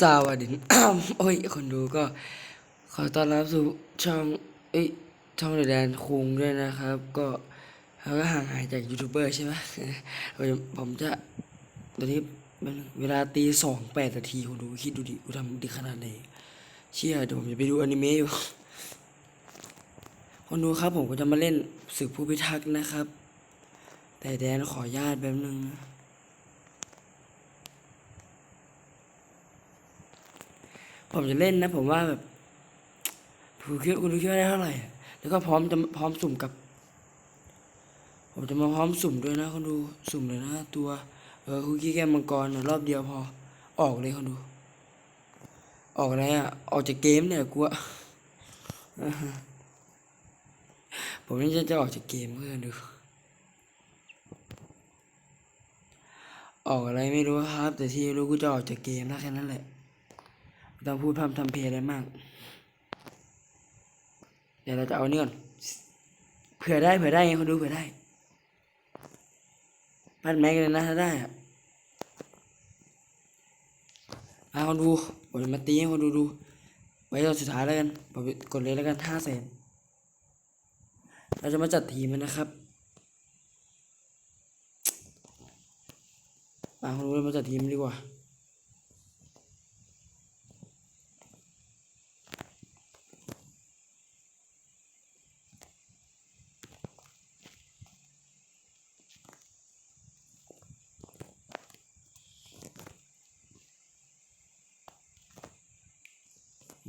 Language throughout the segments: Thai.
สวัสดี โอ้ย คนดูก็ ขอต้อนรับสู่ช่อง เอ้ย ช่องเดอะแดนคุงด้วยนะครับ ก็เราก็ห่างหายจากยูทูบเบอร์ใช่ไหมผมจะ ตอนนี้มันเวลาตีสองแปดนาทีคนดูคิดดูดิกูทำดีขนาดไหน เชี่ยเดี๋ยวผมจะไปดูอนิเมะอยู่ คนดูครับผมก็จะมาเล่นศึกผู้พิทักษ์นะครับ แต่แดนขออนุญาตแป๊บนึงนะ ผมจะเล่นนะผมว่าแบบคุณคิดคุณคิดว่าได้เท่าไหร่ แล้วก็พร้อมจะพร้อมสุ่มกับ ผมจะมาพร้อมสุ่มด้วยนะคนดู สุ่มเลยนะ ตัว เออคุกกี้แก้มมังกรน่ะรอบเดียวพอ ออกเลยคนดู ออกอะไรอะ ออกจากเกมเนี่ยกูอะผมนี่จะจะออกจากเกมเพื่อนดู ออกอะไรไม่รู้ครับ แต่ที่รู้กูจะออกจากเกมแล้วแค่นั้นแหละ ไม่ต้องพูดพร่ำทำเพลงอะไรมาก เดี๋ยวเราจะเอาเนี่ก่อนเผื่อได้เผื่อได้ไงคนดูเผื่อได้ปั้นแม็กเลยนะถ้าได้อะเอาคนดูผมจะมาตีให้คนดูดู ไว้ตอนสุดท้ายแล้วกันผมกดเลยแล้วกันห้าแสนเราจะมาจัดทีมันนะครับมาคนดูเรามาจัดทีมดีกว่า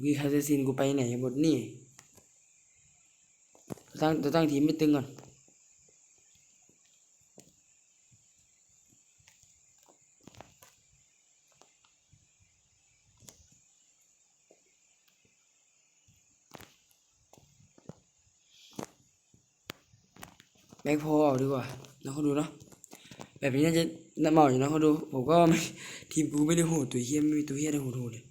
วีคาเซซินกูไปไหนหมดนี่ตั้งจะตั้งทีมไม่ตึงก่อนแบ็คโพลออกดีกว่านะเขาดูเนาะแบบนี้น่าจะน่าเมาอยู่นะเขาดูผมก็ทีมกูไม่ได้โหดตัวเฮี้ยไม่มีตัวเฮี้ยได้โหดโหดเลย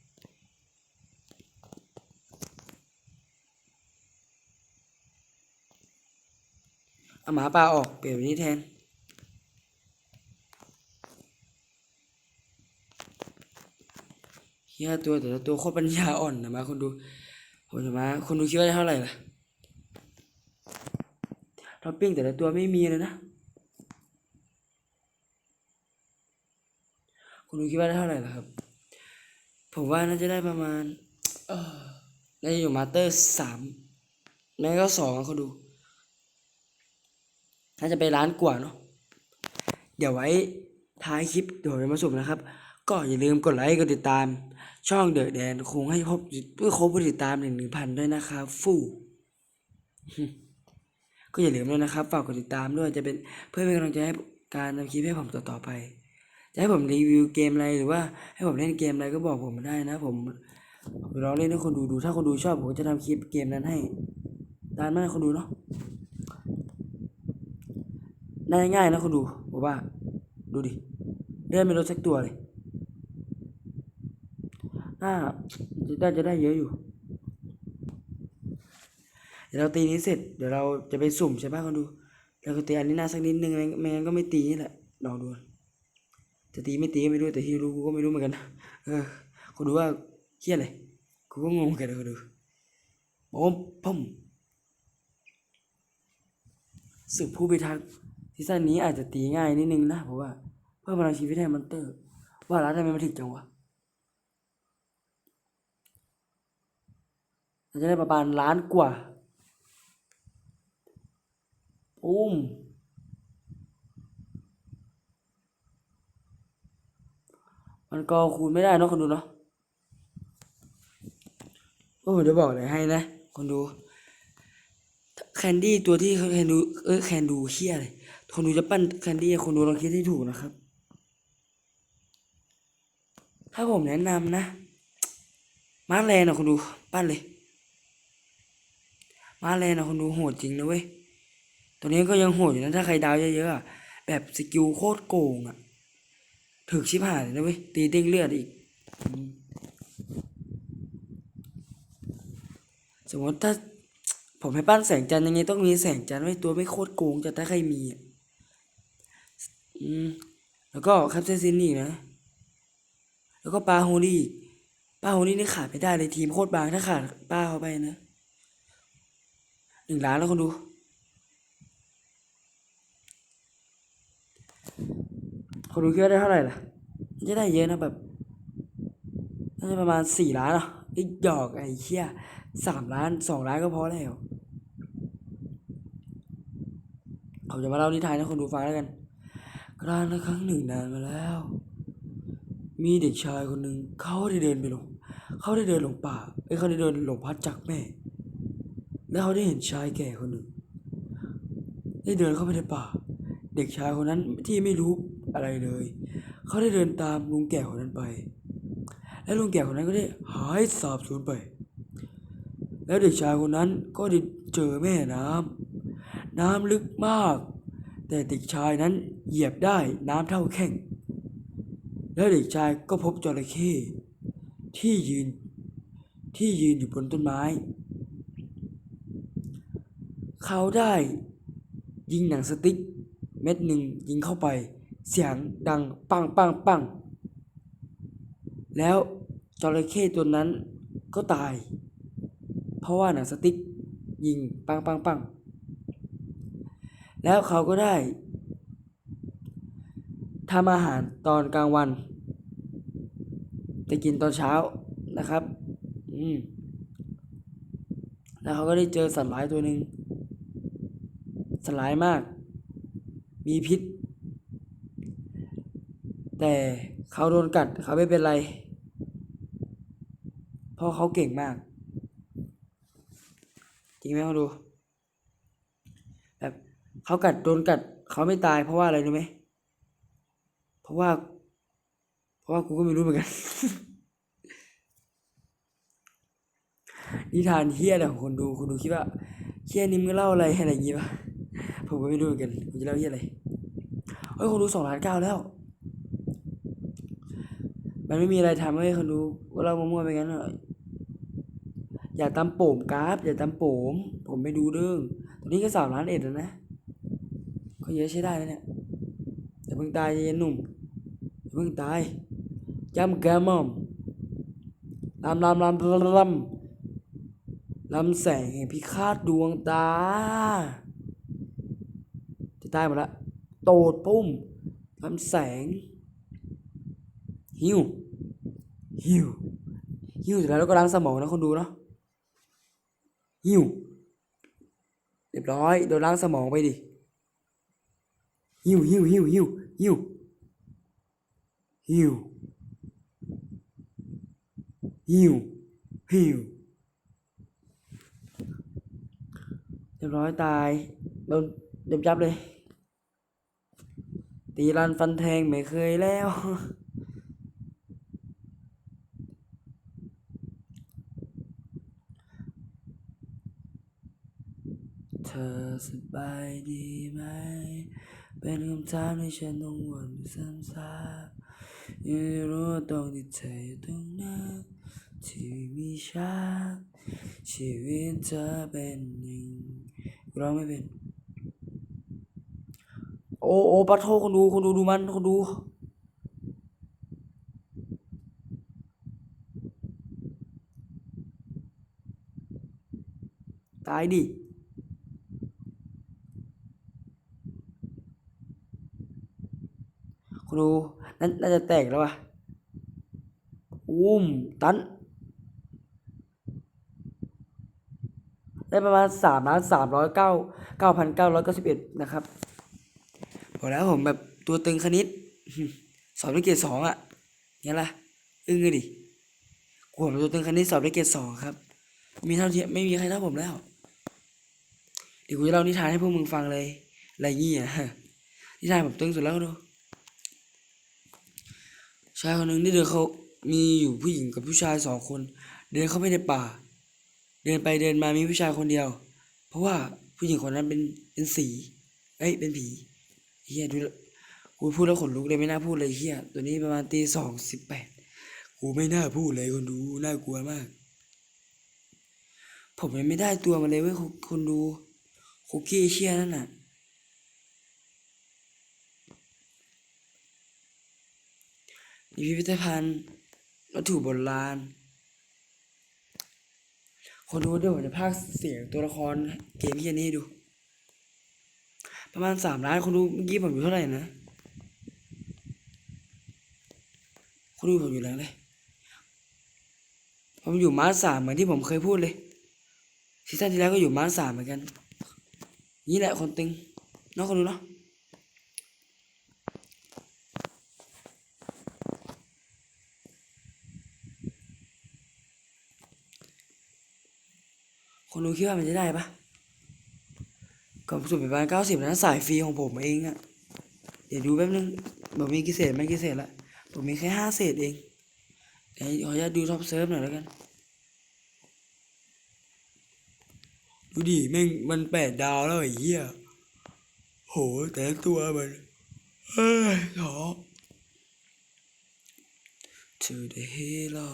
เอาหมาป่าออกเปลี่ยนแบบนี้แทน เฮียตัวแต่ละตัวโคตรปัญญาอ่อนนะมาคนดูผมจะมาคนดูคิดว่าได้เท่าไหร่ล่ะท็อปปิ้งแต่ละตัวไม่มีเลยนะคุณดูคิดว่าได้เท่าไหร่ล่ะครับ ผมว่าน่าจะได้ประมาณ เออน่าจะอยู่มาสเตอร์สามไม่ก็สองอะเขาดู น่าจะไปร้านกว่าเนาะเดี๋ยวไว้ท้ายคลิปเดี๋ยวมจะมาสุ่มนะครับ ก็อย่าลืมกดไลค์กดติดตาม ช่องเดอะแดนคงให้ครบเพื่อครบผู้ติดตามหนึ่งหนึ่งพันด้วยนะครับฟู่ก็อย่าลืมด้วยนะครับฝากกดติดตามด้วยจะเป็นเพื่อเป็นกำลังใจให้การทำคลิปให้ผมต่อๆไป จะให้ผมรีวิวเกมอะไรหรือว่าให้ผมเล่นเกมอะไรก็บอกผมมาได้นะ ผมผมลองเล่นให้คนดูดูถ้าคนดูชอบผมจะทำคลิปเกมนั้นให้ตามนั้นคนดูเนาะ ได้ง่ายนะคุณดูบอกว่า ดูดิเลื่อนไม่ลดสักตัวเลยน่าจะได้จะได้เยอะอยู่ เดี๋ยวเราตีนี้เสร็จ เดี๋ยวเราจะไปสุ่มใช่ป่ะคุณดูเราก็ตีอันนี้หน้าสักนิดนึงไม่งั้นก็ไม่ตีนี่แหละลองดูจะตีไม่ตีก็ไม่รู้แต่ที่รู้กูก็ไม่รู้เหมือนกันเออคุณดูว่าเครียดเลยกูก็งงกันนะคุณดูโอ้พุ่มสึกผู้พิทักษ์ ซีซั่นนี้อาจจะตีง่ายนิดนึงนะเพราะว่าเพิ่มพลังชีวิตให้มอนเตอร์ ว่าแล้วทำไมมันถึงจังวะาจะได้ประมาณล้านกว่าอุ้มมันก็คูณไม่ได้เนอะคนดูเนาะ โอ้เดี๋ยวบอกเลยให้นะ คนดู แคนดี้ตัวที่แคนดู เออแคนดูเฮียเลย คนดูจะปั้นแคนดี้คนดูลองคิดให้ถูกนะครับ ถ้าผมแนะนำนะ มาแลนนะคนดูปั้นเลย มาแลนนะคนดูโหดจริงนะเว้ยตัวนี้ก็ยังโหดอยู่นะถ้าใครดาวเยอะๆอะแบบสกิลโคตรโกงอะถึกชิบหายเลยนะเว้ยตีเด้งเลือดอีก สมมติถ้าผมให้ปั้นแสงจันทร์ยังไงต้องมีแสงจันทร์ไว้ตัวไม่โคตรโกงจะถ้าใครมีอะ อืม แล้วก็คัพเซซินอีกนะ แล้วก็ปลาโฮลี่ป้าคนนี้นี่ขาดไม่ได้เลยทีมโคตรบางถ้าขาดป้าเขาไปนะหนึ่งล้านแล้วคนดู คนดูคิดว่าได้เท่าไหร่ล่ะจะได้เยอะนะแบบน่าจะประมาณสี่ล้านอะไอ้หยอกไอ้เชี่ยสามล้านสองล้านก็พอแล้วเขาจะมาเล่านิทานให้คนดูฟังแล้วกัน กรานละครั้งหนึ่งนานมาแล้ว มีเด็กชายคนหนึ่งเขาได้เดินไปหลงเขาได้เดินหลงป่าไอ้เขาได้เดินหลงพัดจากแม่ แล้วเขาได้เห็นชายแก่คนหนึ่ง ได้เดินเข้าไปในป่า เด็กชายคนนั้นที่ไม่รู้อะไรเลย เขาได้เดินตามลุงแก่คนนั้นไป และลุงแก่คนนั้นก็ได้หายสาบสูญไป แล้วเด็กชายคนนั้นก็ได้เจอแม่น้ำน้ำลึกมาก แต่เด็กชายนั้น เหยียบได้น้ำเท่าแข้ง แล้วเด็กชายก็พบจระเข้ที่ยืน ที่ยืนอยู่บนต้นไม้ เขาได้ยิงหนังสติ๊กเม็ดหนึ่งยิงเข้าไป เสียงดังปังปังปัง แล้วจระเข้ตัวนั้นก็ตาย เพราะว่าหนังสติ๊กยิงปังปังปัง แล้วเขาก็ได้ ทำอาหารตอนกลางวัน จะกินตอนเช้านะครับ อืมแล้วเขาก็ได้เจอสัตว์ร้ายตัวหนึ่งสัตว์ร้ายมาก มีพิษ แต่เขาโดนกัดเขาไม่เป็นไร เพราะเขาเก่งมาก จริงไหมเขาดู แบบเขากัดโดนกัดเขาไม่ตายเพราะว่าอะไรรู้ไหม เพราะว่า เพราะว่ากูก็ไม่รู้เหมือนกัน นิทานเฮี้ยอะไรอคนดูคนดูคิดว่าเฮี้ยนี่มึงเล่าอะไรอะไรอย่างงี้ปะผมก็ไม่รู้เหมือนกันกูจะเล่าเฮี้ยอะไรเฮ้ยคนดูสองล้านเก้าแล้ว มันไม่มีอะไรทำให้คนดูก็เล่ามั่วๆไปงั้นเหรออย่าตำโป่มกราฟอย่าตำโป่มผมไม่ดูเรื่องตอนนี้ก็สามล้านเอ็ดแล้วนะก็เยอะใช้ได้แล้วเนี่ย อย่าเพิ่งตายเย็นหนุ่มอย่าเพิ่งตายจำแกมอมลำลำลำลำลำลำแสงแห่งพิฆาตดวงตา จะตายหมดละโตดปุ้มลำแสง หิวหิวหิวเสร็จแล้วก็ล้างสมองนะคนดูเนาะหิวเรียบร้อยโดนล้างสมองไปดิ หิวหิวหิวหิวหิวหิวหิวหิวเรียบร้อยตายโดนเด็บจับเลย ตีรันฟันแทงไม่เคยแล้วเธอสบายดีไหม เป็นคำถามที่ฉันต้องวนอยู่ซ้ำๆยังไม่รู้ว่าตรงที่เธออยู่ตรงนั้นที่มีฉันชีวิตเธอเป็นหนึ่งร้องไม่เป็น โอ้โอ้ปะโทคนดูคนดูดูมันคนดูตายดิ ดูนั่นน่าจะแตกแล้ววะอุ้มตัน ได้ประมาณสามล้านสามร้อยเก้าเก้าพันเก้าร้อยเก้าสิบเอ็ดนะครับบอกแล้วผมแบบตัวตึงคณิตสอบได้เกรดสองอะเนี่ยล่ะ อึ้งเลยดิกูผมตัวตึงคณิตสอบได้เกรดสองครับ มีเท่าเทียมไม่มีใครเท่าผมแล้ว เดี๋ยวกูจะเล่านิทานให้พวกมึงฟังเลยอะไรเงี้อะนิทานผมตึงสุดแล้วดู ชายคนหนึ่งได้เดินเขามีอยู่ผู้หญิงกับผู้ชายสองคน เดินเข้าไปในป่า เดินไปเดินมามีผู้ชายคนเดียว เพราะว่าผู้หญิงคนนั้นเป็นเป็นสีเอ้ยเป็นผีเฮียดูแล้วกูพูดแล้วขนลุกเลยไม่น่าพูดเลยเฮียตัวนี้ประมาณตีสองสิบแปดกูไม่น่าพูดเลยคนดูน่ากลัวมาก ผมยังไม่ได้ตัวมาเลยเว้ยคนคนดูคุกกี้เชี่ยนั่นน่ะ พิพิธภัณฑ์วัตถุโบราณคนดูเดี๋ยวผมจะพากเสียงตัวละครเกมที่นี้ดู ประมาณสามล้านคนดูเมื่อกี้ผมอยู่เท่าไหร่นะคนดูผมอยู่แล้วเลยผมอยู่มาร์สามเหมือนที่ผมเคยพูดเลยซีซั่นที่แล้วก็อยู่มาร์สามเหมือนกัน นี่แหละคนตึงเนาะคนดูเนาะ คนดูคิดว่ามันจะได้ปะก่องสุ่มประมาณเก้าสิบนะสายฟรีของผมเองอะเดี๋ยวดูแป๊บนึงผมมีกี่เศษไม่กี่เศษละผมมีแค่ห้าเศษเองเดี๋ยวขออนุญาตดูท็อปเซิร์ฟหน่อยแล้วกัน ดูดิแม่งมันแปดดาวแล้วไอ้เหี้ยโหแต่ละตัวมันเฮ้ยท้อ to the halo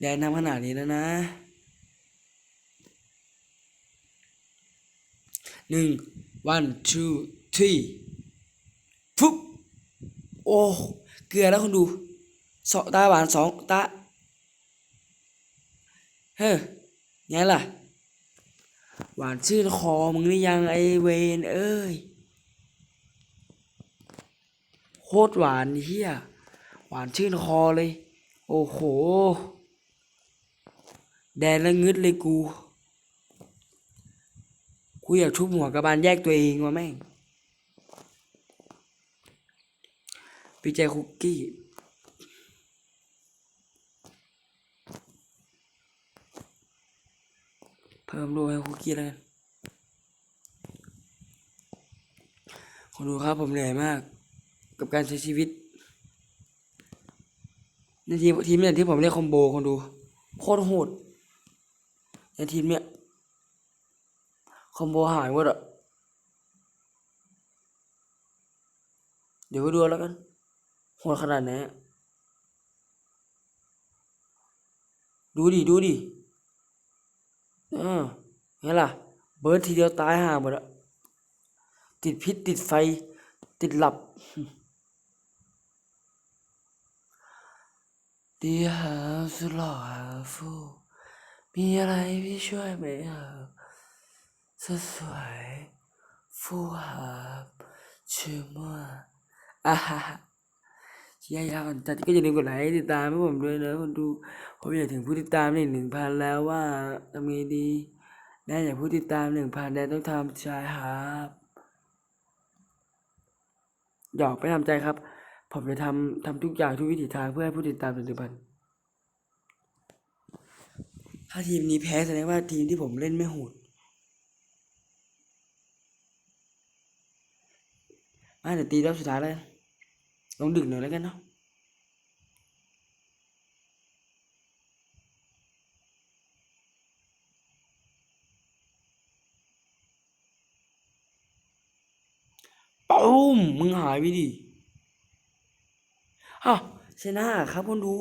แดนทำขนาดนี้แล้วนะหนึ่ง one two three ฟุ๊บโอ้เกลือแล้วคนดูสองตาหวานสองตาเฮ้ยไงล่ะ หวานชื่นคอมึงหรือยังไอเวนเอ้ยโคตรหวานเฮียหวานชื่นคอเลย โอ้โห แดนแล้วงึดเลยกู กูอยากทุบหัวกระบาลแยกตัวเองวะแม่งพี่ใจคุกกี้เพิ่มโลให้คุกกี้แล้วกันคนดูครับผมเหนื่อยมาก กับการใช้ชีวิตในทีมทีมเนี่ยที่ผมเรียกคอมโบคนดู โคตรโหด ในทีมเนี่ยคอมโบหายหมดอะเดี๋ยวไปดูแล้วกันโหดขนาดไหนดูดิ ดูดิเออไงล่ะ เบิร์ดทีเดียวตายห่าหมดอะติดพิษติดไฟ ติดหลับ ดีหาสุดหล่อหาฟู มีอะไรพี่ช่วยไหมครับสสวยฟูหาชื่อมั่วอ่าฮะเชียร์ยาวก่อนจัดก็อย่าลืมกดไลค์ติดตามให้ผมด้วยนะคนดูผมอยากถึงผู้ติดตามหนึ่งหนึ่งพันแล้วว่าทำไงดีแน่อยากผู้ติดตามหนึ่งพันแน่ต้องทำใจครับหยอกไม่ทำใจครับ ผมจะทำทำทุกอย่างทุกวิถีทางเพื่อให้ผู้ติดตามถึงหนึ่งพัน ถ้าทีมนี้แพ้แสดงว่าทีมที่ผมเล่นไม่โหดมาเดี๋ยวตีรอบสุดท้ายแล้วลงดึกหน่อยแล้วกันเนาะปุ้มมึงหายไปดิอ้าวชนะครับคนดู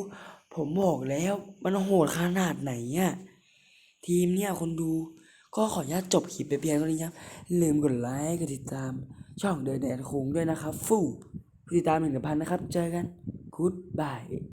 ผมบอกแล้วมันโหดขนาดไหนอะทีมเนี่ยคนดูก็ขออนุญาตจบคลิปไปเพียงเท่านี้ครับลืมกดไลค์กดติดตาม ช่องเดินแดนคงด้วยนะครับ ฟู่ติดตามหนึ่งพันนะครับ เจอกันกู๊ดบาย